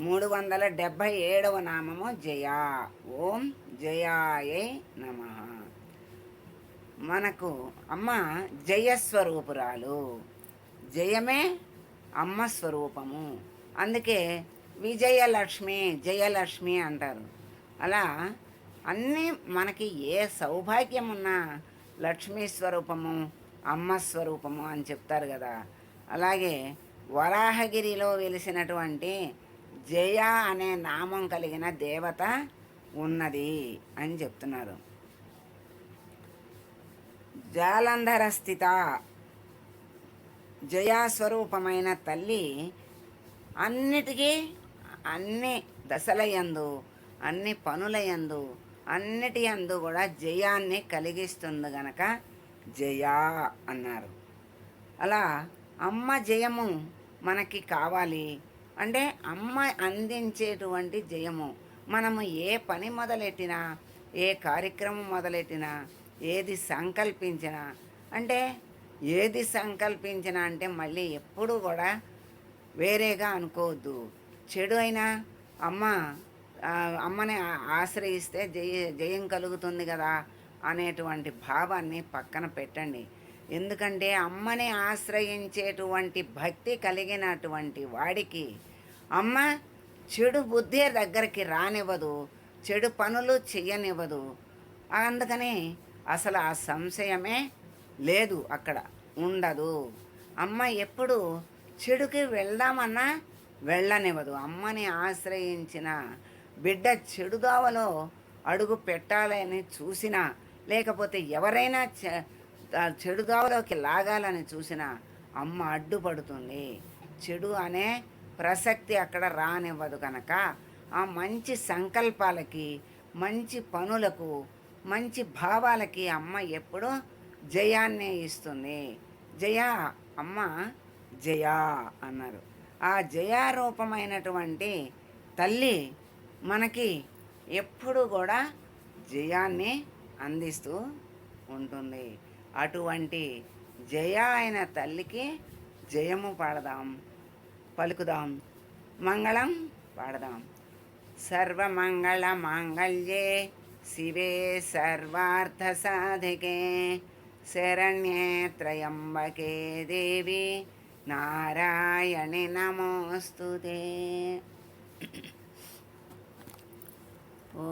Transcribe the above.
మూడు వందల డెబ్భై ఏడవ నామము జయ. ఓం జయాయే నమ. మనకు అమ్మ జయస్వరూపురాలు. జయమే అమ్మ స్వరూపము. అందుకే విజయలక్ష్మి జయలక్ష్మి అంటారు. అలా అన్నీ మనకి ఏ సౌభాగ్యం ఉన్నా లక్ష్మీ స్వరూపము అమ్మ స్వరూపము అని చెప్తారు కదా. అలాగే వరాహగిరిలో వెలిసినటువంటి జయ అనే నామం కలిగిన దేవత ఉన్నది అని చెప్తున్నారు. జాలంధర స్థిత జయాస్వరూపమైన తల్లి అన్నిటికీ అన్ని దశలయందు అన్ని పనులయందు అన్నిటి అందు కూడా జయాన్ని కలిగిస్తుంది గనక జయా అన్నారు. అలా అమ్మ జయము మనకి కావాలి. అంటే అమ్మ అందించేటువంటి జయము. మనము ఏ పని మొదలెట్టినా ఏ కార్యక్రమం మొదలెట్టినా ఏది సంకల్పించినా అంటే ఏది సంకల్పించినా అంటే మళ్ళీ ఎప్పుడు కూడా వేరేగా అనుకోవద్దు. చెడు అయినా అమ్మ అమ్మని ఆశ్రయిస్తే జయ జయం కలుగుతుంది కదా అనేటువంటి భావాన్ని పక్కన పెట్టండి. ఎందుకంటే అమ్మని ఆశ్రయించేటువంటి భక్తి కలిగినటువంటి వాడికి అమ్మ చెడు బుద్ధి దగ్గరికి రానివ్వదు చెడు పనులు చెయ్యనివ్వదు. అందుకని అసలు ఆ సంశయమే లేదు అక్కడ ఉండదు. అమ్మ ఎప్పుడు చెడుకి వెళ్దామన్నా వెళ్ళనివ్వదు. అమ్మని ఆశ్రయించిన బిడ్డ చెడుదావలో అడుగు పెట్టాలని చూసినా లేకపోతే ఎవరైనా చెడుదావలోకి లాగాలని చూసినా అమ్మ అడ్డుపడుతుంది. చెడు అనే ప్రసక్తి అక్కడ రానివ్వదు కనుక ఆ మంచి సంకల్పాలకి మంచి పనులకు మంచి భావాలకి అమ్మ ఎప్పుడూ జయాన్నే ఇస్తుంది. జయ అమ్మ జయా అన్నారు. ఆ జయారూపమైనటువంటి తల్లి మనకి ఎప్పుడు కూడా జయాన్ని అందిస్తూ ఉంటుంది. అటువంటి జయ అయిన తల్లికి జయము పాడదాం. పలుకుదాం. మంగళం పాడదాం. సర్వమంగళ మాంగళ్యే శివే సర్వార్థ సాధికే శరణ్యే త్రయంబకే దేవి నారాయణి నమోస్తుతే. ఓ